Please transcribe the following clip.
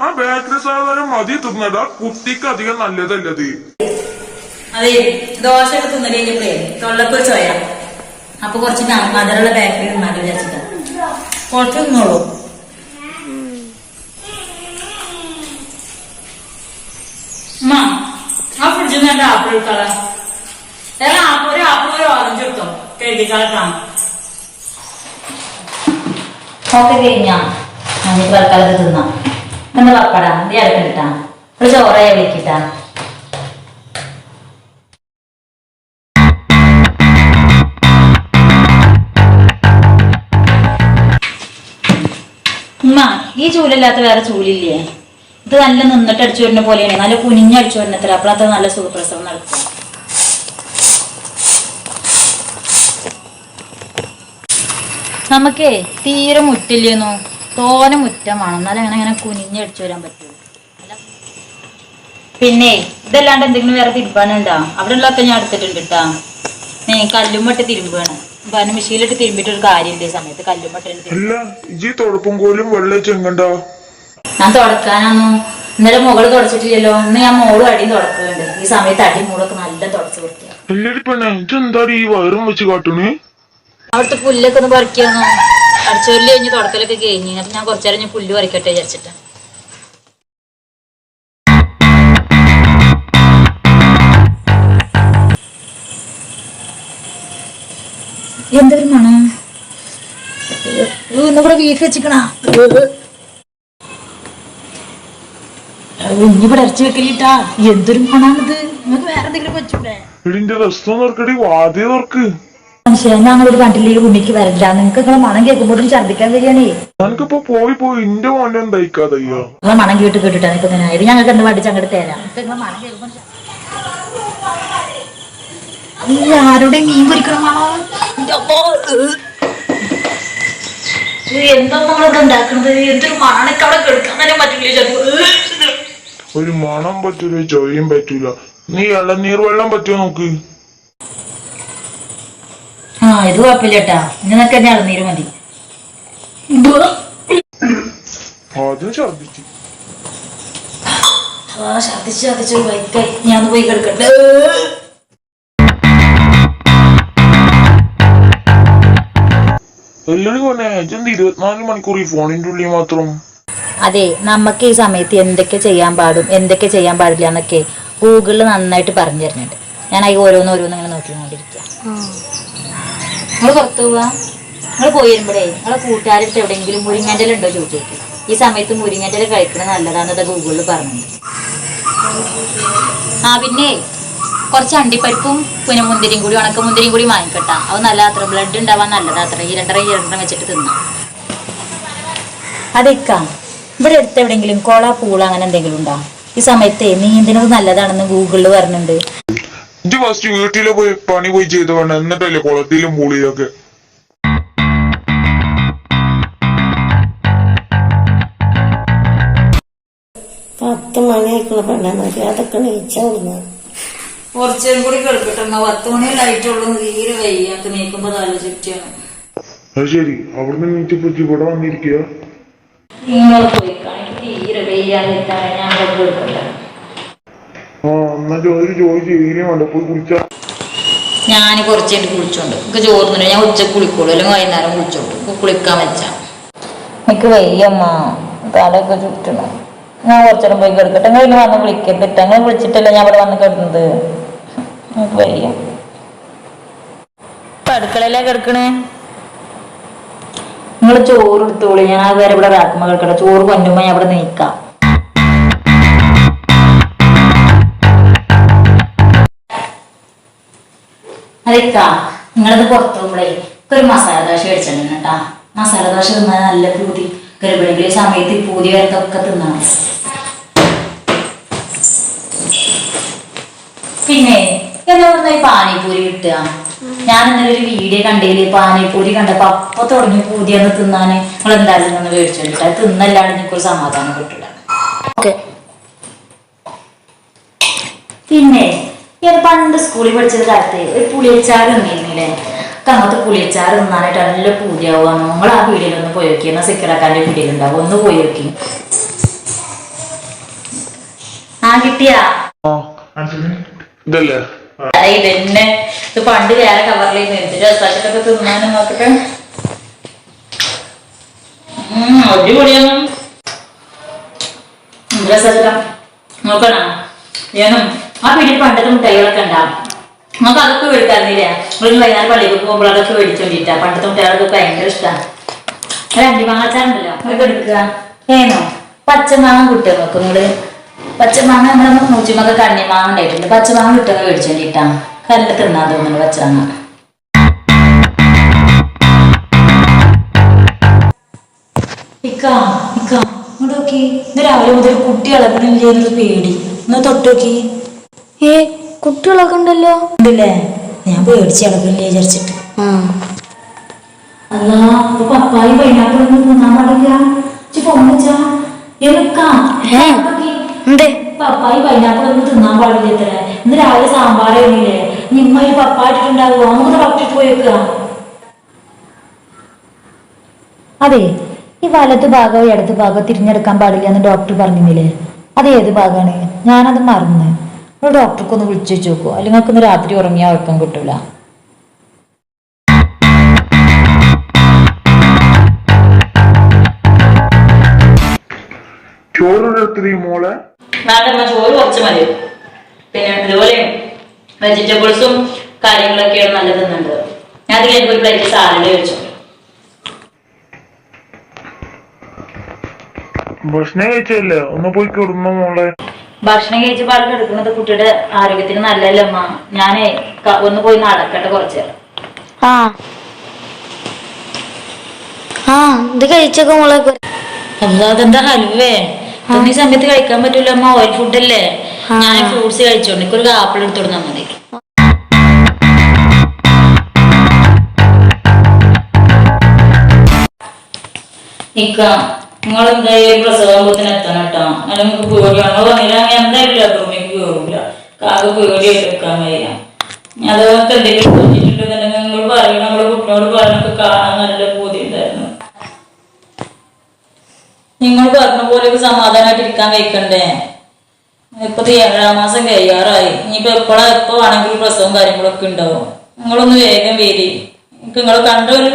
ആ ബേക്കറി സാധനം മതി തിന്നടാ കുട്ടിക്ക് അധികം നല്ലതല്ലത് അതെ ദോശ ഒക്കെ തിന്നിട്ട് കഴിഞ്ഞപ്പോഴേ തൊള്ളക്കൊരു ചോയ അപ്പൊ കുറച്ച് മധുരമുള്ള ബേക്കറി തിന്നാണ്ട് വിചാരിച്ചിട്ടാ കുറച്ച് തിന്നോളൂ ആ ഫ്രിഡ്ജിൽ നിന്ന് ആപ്പിൾ എടുത്തോളാം ഏതാ ആപ്പിൾ ഒരു ആപ്പിൾ ഒരു ഓറഞ്ച് എടുത്തോ ഓക്കെ കഴിഞ്ഞാ നമുക്ക് തൽക്കാലത്ത് തിന്നാം എന്താ പപ്പടാ നീ അടുക്കണ്ടാ ഒരു ചോറയെ വിളിക്കിട്ടാ ഉമ്മ ഈ ചൂലല്ലാത്ത വേറെ ചൂലില്ലേ? ഇത് നല്ല നിന്നിട്ട് അടിച്ചു വരുന്ന പോലെയാണ്. നല്ല കുനിഞ്ഞടിച്ചു വരുന്നത്ര അപ്പോഴത്തെ നല്ല സുഖപ്രസവം നടക്കും നമുക്കേ തീരെ മുറ്റില്ലേന്നു? തോന മുറ്റം വേണം എന്നാലും അങ്ങനെ അങ്ങനെ കുനിഞ്ഞടിച്ചു വരാൻ പറ്റുള്ളൂ. പിന്നെ ഇതല്ലാണ്ട് എന്തെങ്കിലും വേറെ തിരുമ്പാനുണ്ടോ? അവിടെ ഉള്ളതൊക്കെ ഞാൻ എടുത്തിട്ടുണ്ട് കേട്ടാ നീ കല്ലുമ്മട്ട് തിരുമ്പാണ്. പന മെഷീനിലിട്ട് തിരുമ്പിട്ട് ഒരു കാര്യമില്ല സമയത്ത് കല്ലുമ്മട്ട് തൊടപ്പും കോലും വെള്ള ഞാൻ തുടക്കാനൊന്നും ഇന്നലെ മുകൾ തുടച്ചിട്ടില്ലല്ലോ. ഇന്ന് ഞാൻ മോളും അടിയും തുടക്കുന്നുണ്ട്. ഈ സമയത്ത് അടി മൂളൊക്കെ നല്ല തുടച്ചു കൊടുക്കുക അവിടുത്തെ പുല്ലൊക്കെ ഒന്ന് പറിക്കാന്നോ? അടിച്ചോരിൽ കഴിഞ്ഞ് തുടക്കലൊക്കെ കഴിഞ്ഞ്. അപ്പൊ ഞാൻ കുറച്ചേരം ഞാൻ പുല്ല് പറിക്കട്ടെ വിചാരിച്ചിട്ട്. എന്തൊരു മണം? ഇന്നിവിടെ വീട്ടിൽ വെച്ചിക്കണാ? ഇനിയിവിടെ ഇറച്ചി വെക്കലിട്ടാ? എന്തൊരു മണാണിത്? നിങ്ങൾക്ക് വേറെ എന്തെങ്കിലും വെച്ചൂടെ ഇതിന്റെ രസം വാദ്യ നോർക്ക് മനുഷ്യ ഞങ്ങളൊരു കണ്ടില്ലേ ഉണ്ണിക്ക് വരില്ല നിങ്ങൾക്ക് നിങ്ങളെ മണം കേൾക്കുമ്പോഴും ഛർദിക്കാൻ വരികയാണേ എനിക്കിപ്പോ പോയി പോയി എന്റെ മണം എന്തായിക്കാതയ്യോ നിങ്ങളെ മണം കേട്ട് കേട്ടിട്ടാണ് ഇപ്പൊ ഇങ്ങനെ ആയത്. ഞങ്ങൾക്ക് എന്ത് പഠിച്ച് അങ്ങോട്ട് തരാം. ഇപ്പൊ നിങ്ങളെ മണം കേൾക്കുമ്പോൾ ഈ ആരുടെ മീൻ പൊരിക്കണം മണോ. ഇത് എന്താ നമ്മളിത് ഉണ്ടാക്കണത്? എന്തൊരു മണക്ക് അവിടെ കിടക്കാൻ തന്നെ പറ്റില്ല ഒരു മണം പറ്റൂല ചോയും പറ്റൂല. നീ ഇളനീർ വെള്ളം പറ്റുമോ നോക്ക്? ഇത് കുഴപ്പമില്ല കേട്ടാ നിനക്ക് തന്നെ ഇളനീര് മതി ഛർദിച്ചു ഛർദിച്ച് ഞാൻ പോയി കിടക്കട്ടെ. എല്ലാരും പറഞ്ഞ ഇജെന്ത് ഇരുപത്തിനാല് മണിക്കൂർ ഈ ഫോണിന്റെ ഉള്ളിൽ മാത്രം? അതെ നമുക്ക് ഈ സമയത്ത് എന്തൊക്കെ ചെയ്യാൻ പാടും എന്തൊക്കെ ചെയ്യാൻ പാടില്ല എന്നൊക്കെ ഗൂഗിളിൽ നന്നായിട്ട് പറഞ്ഞു തരുന്നുണ്ട്. ഞാൻ അതിൽ ഓരോന്ന് ഓരോന്ന് ഇങ്ങനെ നോക്കിക്കൊണ്ടിരിക്കുക നിങ്ങൾ പുറത്തു പോവാ? നിങ്ങൾ പോയി വരുമ്പോഴേ നിങ്ങളെ കൂട്ടുകാരിട്ട് എവിടെയെങ്കിലും മുരിങ്ങാന്റെ ഉണ്ടോ ചോദിച്ചേക്ക് ഈ സമയത്ത് മുരിങ്ങാന്റെ കഴിക്കുന്നത് നല്ലതാണെന്നത് ഗൂഗിളിൽ പറഞ്ഞു ആ പിന്നെ കുറച്ച് അണ്ടിപ്പരിപ്പും പിന്നെ മുന്തിരിയും കൂടി ഉണക്ക മുന്തിരിയും കൂടി വാങ്ങിക്കട്ടാ. അത് നല്ല അത്ര ബ്ലഡ് ഉണ്ടാവാൻ നല്ലതാ അത്ര. ഈ രണ്ടര ഈ രണ്ടര വെച്ചിട്ട് തിന്നാം. അതേക്കാ ഇവിടെ അടുത്ത് എവിടെയെങ്കിലും കോള പൂള അങ്ങനെ എന്തെങ്കിലും ഉണ്ടോ? ഈ സമയത്ത് നീന്തുന്നത് നല്ലതാണെന്ന് ഗൂഗിളിൽ പറഞ്ഞിട്ടുണ്ട്. ഇജ് ഫസ്റ്റ് വീട്ടിലെ പോയി പണി പോയി ചെയ്ത് വേണം എന്നിട്ടല്ലേ കുളത്തിലും പൂളിയിലൊക്കെ? പത്ത് മണിയായിക്കുള്ള പെണ്ണാന്നൊക്കെ അതൊക്കെ നെയ്ച്ചോടുന്നു കുറച്ചും കൂടി കിടക്കട്ടെന്നാ പത്ത് മണി ലൈറ്റുള്ളൂ തീരെ വയ്യാക്ക് നീക്കുമ്പോ തല ചുറ്റിയാണ് അത് ശരി. അവിടുന്ന് നീച്ചപ്പോ ഇജ്ജ് ഇവിടെ വന്നിരിക്കുക നിങ്ങൾ പോയി. തീരെ വയ്യാതിട്ടാണ് ഞാൻ കിടക്കട്ടെ ചോദിച്ചു ചെയ്യില്ലേ വേണ്ട പോയി കുളിച്ചാ ഞാൻ കുറച്ചായിട്ട് കുളിച്ചോണ്ട് എനിക്ക് ചോറുന്നില്ല ഞാൻ ഉച്ച കുളിക്കോളൂ. അല്ലെങ്കിൽ വൈകുന്നേരം കുളിച്ചോട്ടു കുളിക്കാൻ വെച്ചാ. എനിക്ക് വയ്യമ്മ. തലയൊക്കെ ചുറ്റണം. ഞാൻ കുറച്ചേരം പോയി കിടക്കട്ടെ. നിങ്ങൾ ഇനി വന്ന് വിളിക്കരുതിട്ട് നിങ്ങൾ വിളിച്ചിട്ടല്ല ഞാൻ ഇവിടെ വന്ന് കിടന്നത്? എനിക്ക് വയ്യ. ഇപ്പൊ അടുക്കളയിലേ കിടക്കണേ? നിങ്ങൾ ചോറ് എടുത്തോളി. ഞാൻ അത് വരെ ഇവിടെ റാക്കുമ്പോ കിടക്കട്ടെ. ചോറ് കൊണ്ടുമ്പോ ഞാൻ ഇവിടെ നീക്കാം. അതേക്കാ നിങ്ങളത് പുറത്തു പോകുമ്പോഴേ ഒരു മസാല ദോശ മേടിച്ചിട്ടുണ്ട് കേട്ടാ. മസാല ദോശ തിന്നാൽ നല്ല പൂതി. ഗർഭിണികളെ സമയത്ത് പൂതി വരത്തൊക്കെ തിന്നാണ് പിന്നെ പറഞ്ഞ ഈ പാനിപൂരി കിട്ടുക? ഞാൻ ഇന്നലെ ഒരു വീഡിയോ കണ്ടേൽ പാനിപ്പൂരി കണ്ടപ്പോ അപ്പൊ തുടങ്ങി പൂതിയെന്ന് തിന്നാന് നിങ്ങൾ എന്തായാലും ഒന്ന് മേടിച്ചോണ്ടിട്ട് തിന്നല്ലാണ്ട് എനിക്കൊരു സമാധാനം കിട്ടില്ല പിന്നെ ഞാൻ പണ്ട് സ്കൂളിൽ പഠിച്ചത് കാലത്ത് ഒരു പുളിയച്ചാറ് തിന്നിരുന്നില്ലേ? അങ്ങോട്ട് പുളിയച്ചാറ് തിന്നാനായിട്ട് നല്ല പൂതിയാവുകയാണ് നമ്മൾ ആ പീടിയിൽ ഒന്ന് പോയി നോക്കി. എന്നാൽ സിക്കറക്കാന്റെ പീടിയിൽ ഉണ്ടാവും ഒന്ന് പോയി നോക്കി. ആ കിട്ടിയാ? ഇതല്ലേ? ഇതന്നെ. ഇത് പണ്ട് വേറെ കവറിൽ എടുത്തിട്ട് രസാച്ചിട്ടൊക്കെ തിന്നാനും നോക്കട്ടെ. അടിപൊളിയാണ്. രസച്ചിട്ട നോക്കണം? ഏനും? ആ വീട്ടിൽ പണ്ടത്തെ മുട്ടായികളൊക്കെ ഉണ്ടാവും. നമുക്ക് അതൊക്കെ മേടിക്കാറില്ലേ ഒരു വൈകുന്നേരം പള്ളിക്ക് പോകുമ്പോൾ അതൊക്കെ മേടിച്ചോണ്ടിട്ടാ പണ്ടത്തെ മുട്ടായികളൊക്കെ ഭയങ്കര ഇഷ്ടമാണ് അണ്ടിമാങ്ങാച്ചാറുണ്ടല്ലോ അതൊക്കെ എടുക്കുക. ഏനോ പച്ചമാങ്ങ കിട്ടുക നോക്കും നിങ്ങൾ പച്ചമാങ്ങ നമ്മുടെ മൂച്ചിമൊക്കെ കണ്ണിമാങ്ങ ഉണ്ടായിട്ടുണ്ട്. പച്ചമാങ്ങ കിട്ടുക മേടിച്ചോണ്ടിട്ടാ കല്ല് തിന്നാൻ തോന്നുന്നു പച്ചമാങ്ങ. ഇക്കാ ഇക്കാ ഇങ്ങോട്ട് നോക്കി. ഇന്ന് രാവിലെ മുതൽ കുട്ടി ഇളകണില്ലേ എന്നൊരു പേടി. ഒന്ന് തൊട്ട് നോക്കി. ഏ കുട്ടികളൊക്കെ ഉണ്ടല്ലോ? ഉണ്ടല്ലേ? ഞാൻ പേടിച്ച് കിടക്കില്ലേ വിചാരിച്ചിട്ട്. അല്ലാ പപ്പായി പൈനാപ്പിൾ ഒന്നും തിന്നാൻ പാടില്ല. പപ്പായി പൈനാപ്പിൾ ഒന്നും തിന്നാൻ പാടില്ല ഇത്ര. ഇന്ന് രാവിലെ സാമ്പാർ കഴിഞ്ഞില്ലേ അതെ ഈ വലത് ഭാഗവും ഇടത് ഭാഗവും തിരിഞ്ഞെടുക്കാൻ പാടില്ല എന്ന് ഡോക്ടർ പറഞ്ഞില്ലേ? അത് ഏത് ഭാഗമാണ്? ഞാനത് മറന്ന്. ഒരു ഡോക്ടർക്ക് ഒന്ന് വിളിച്ചു വെച്ച് നോക്കൂ. അല്ലെങ്കിൽ നിങ്ങൾക്ക് ഇന്ന് രാത്രി ഉറങ്ങിയാൽ ഉറക്കം കിട്ടൂല. ചോറ് മോളെ. വേണ്ടമ്മ ചോറ് കുറച്ച് മതി. പിന്നെ ഇതുപോലെ വെജിറ്റബിൾസും കാര്യങ്ങളൊക്കെയാണ് നല്ലത് തിന്നുന്നത് ഞാൻ അത് ഒരു പ്ലേറ്റ് സാലഡ് കഴിച്ചു ഭക്ഷണം കഴിച്ചല്ലേ? ഒന്ന് പോയി കിടന്നു മോളെ. ഭക്ഷണം കഴിച്ച് പാടെ എടുക്കുന്നത് കുട്ടിയുടെ ആരോഗ്യത്തിന് നല്ലതല്ല അമ്മ? ഞാനേ ക- ഒന്ന് പോയി നടക്കട്ടെ കുറച്ച് നേരം. ആ. ആ ഇത് കഴിച്ചൊക്കെ മോളെ. അല്ല അതെന്താ ഹൽവേ ഇതൊന്നും ഈ സമയത്ത് കഴിക്കാൻ പറ്റൂല അമ്മ? ഓയിൽ ഫുഡ് അല്ലേ? ആ. ഞാൻ ഫ്രൂട്ട്സ് കഴിച്ചോണ്ട് ആപ്പിൾ എടുത്തു കൊടുത്താൽ മതി. ഇക്ക നിങ്ങൾ എന്തായാലും പ്രസവാകുമ്പോത്തിന് എത്തണം കേട്ടോ അല്ലെങ്കിൽ പേടിയാണ് നിങ്ങൾ വന്നില്ല എന്തായാലും ലാബ്റൂമിലേക്ക് കയറൂല കാക്ക് പേടി എടുക്കാൻ വയ്യ. അതൊക്കെ എന്തെങ്കിലും തോന്നിയിട്ടുണ്ടെന്നുണ്ടെങ്കിൽ നിങ്ങൾ പറയണം. നമ്മളെ കുട്ടിനോട് പറഞ്ഞൊക്കെ കാണാൻ നല്ല ബോധ്യം ഉണ്ടായിരുന്നു. നിങ്ങൾ പറഞ്ഞ പോലെ സമാധാനമായിട്ടിരിക്കാൻ വെക്കണ്ടേ ഇപ്പൊ ഏഴാം മാസം കഴിയാറായി. ഇനിയിപ്പോ എപ്പോഴാ എപ്പോ വേണമെങ്കിലും പ്രസവം കാര്യങ്ങളൊക്കെ ഉണ്ടാവും. നിങ്ങളൊന്ന് വേഗം വരി. നിങ്ങൾക്ക് നിങ്ങളെ കണ്ട ഒരു